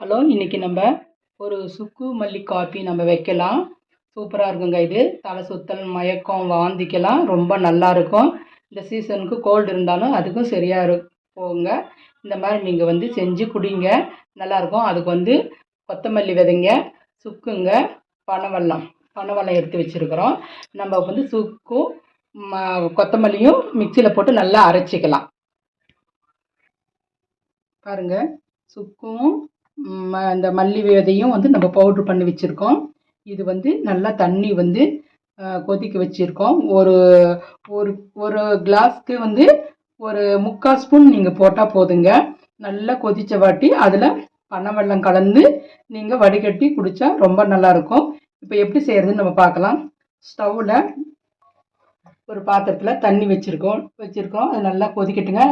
Hello இன்றைக்கி நம்ம ஒரு சுக்கு மல்லி காப்பி நம்ம வைக்கலாம். சூப்பராக இருக்குங்க இது. தலை சுத்தல் மயக்கம் வாந்திக்கலாம் ரொம்ப நல்லா இருக்கும். இந்த சீசனுக்கு கோல்டு இருந்தாலும் அதுக்கும் சரியாக இரு போகுங்க இந்த மாதிரி நீங்கள் வந்து செஞ்சு குடிங்க. நல்லாயிருக்கும் அதுக்கு வந்து கொத்தமல்லி விதைங்க சுக்குங்க பனவெல்லம் பனவெல்லம் எடுத்து வச்சுருக்குறோம். நம்ம வந்து சுக்கும் கொத்தமல்லியும் மிக்சியில் போட்டு நல்லா அரைச்சிக்கலாம். பாருங்கள் சுக்கும் ம மல்லி விதையும் வந்து நம்ம பவுட்ரு பண்ணி வச்சுருக்கோம். இது வந்து நல்லா தண்ணி வந்து கொதிக்க வச்சுருக்கோம். ஒரு ஒரு ஒரு கிளாஸ்க்கு வந்து ஒரு முக்கால் ஸ்பூன் நீங்கள் போட்டால் போதுங்க. நல்லா கொதித்த வாட்டி அதில் பனை வெள்ளம் கலந்து நீங்கள் வடிகட்டி குடித்தா ரொம்ப நல்லாயிருக்கும் இப்போ எப்படி செய்கிறதுன்னு நம்ம பார்க்கலாம். ஸ்டவ்வில் ஒரு பாத்திரத்தில் தண்ணி வச்சுருக்கோம் வச்சுருக்கோம். அது நல்லா கொதிக்கட்டுங்க.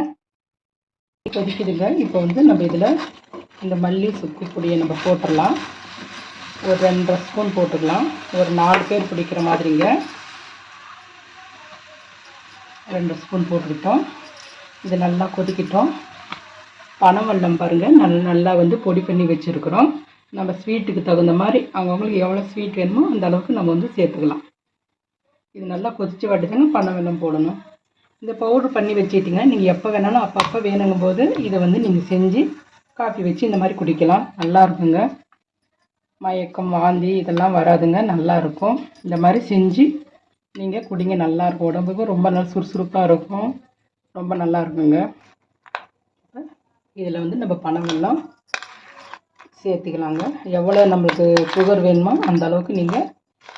கொதிக்குதுங்க. இப்போ வந்து நம்ம இதில் இந்த மல்லி சுக்கு பொடியை நம்ம போட்டுடலாம். ஒரு ரெண்டரை ஸ்பூன் போட்டுக்கலாம் ஒரு நாலு பேர் பிடிக்கிற மாதிரிங்க. ரெண்டு ஸ்பூன் போட்டுக்கிட்டோம். இது நல்லா கொதிக்கிட்டோம். பனவெல்லம் பாருங்கள் நல்ல நல்லா வந்து பொடி பண்ணி வச்சுருக்குறோம். நம்ம ஸ்வீட்டுக்கு தகுந்த மாதிரி அவங்கவுங்களுக்கு எவ்வளோ ஸ்வீட் வேணுமோ அந்த அளவுக்கு நம்ம வந்து சேர்த்துக்கலாம். இது நல்லா கொதித்து வாட்டிதாங்க பனவெல்லம் போடணும். இந்த பவுட்ரு பண்ணி வச்சுக்கிட்டிங்கன்னா நீங்கள் எப்போ வேணாலும் அப்பப்போ வேணுங்கும் போது இதை வந்து நீங்கள் செஞ்சு காஃபி வச்சு இந்த மாதிரி குடிக்கலாம். நல்லா இருக்குங்க. மயக்கம் வாந்தி இதெல்லாம் வராதுங்க. நல்லா இருக்கும். இந்த மாதிரி செஞ்சு நீங்கள் குடிங்க. நல்லா இருக்கும். உடம்புக்கு ரொம்ப நல்லா சுறுசுறுப்பாக இருக்கும். ரொம்ப நல்லா இருக்குங்க. இதில் வந்து நம்ம பணம் எல்லாம் சேர்த்துக்கலாங்க. எவ்வளோ நம்மளுக்கு சுகர் வேணுமோ அந்த அளவுக்கு நீங்கள்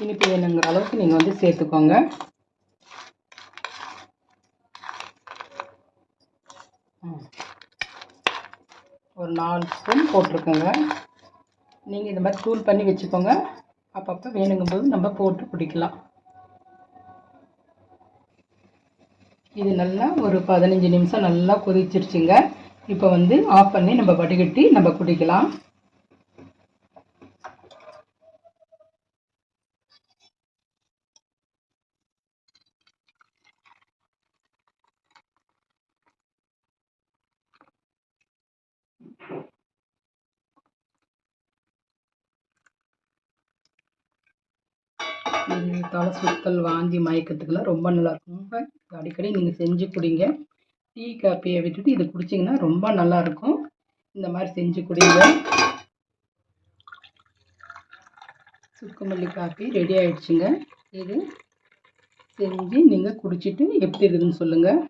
இனிப்பு வேணுங்கிற அளவுக்கு நீங்கள் வந்து சேர்த்துக்கோங்க. ஒரு நாலு ஸ்பூன் போட்டிருக்கோங்க. நீங்கள் இந்த மாதிரி தூள் பண்ணி வச்சுக்கோங்க. அப்பப்போ வேணுங்கும்போது நம்ம போட்டு குடிக்கலாம். இது நல்லா ஒரு பதினஞ்சு நிமிஷம் நல்லா கொதிச்சிருச்சுங்க. இப்போ வந்து ஆஃப் பண்ணி நம்ம வடிகட்டி நம்ம குடிக்கலாம். தலை சுத்தல் வாந்தி மயக்கத்துக்கெல்லாம் ரொம்ப நல்லாயிருக்கும். அடிக்கடி நீங்கள் செஞ்சு குடிங்க. டீ காப்பியை விட்டுட்டு இது குடிச்சிங்கன்னா ரொம்ப நல்லாயிருக்கும். இந்த மாதிரி செஞ்சு குடிங்க. சுக்குமல்லி காப்பி ரெடி ஆயிடுச்சுங்க. இது செஞ்சு நீங்கள் குடிச்சிட்டு எப்படி இருக்குதுன்னு சொல்லுங்கள்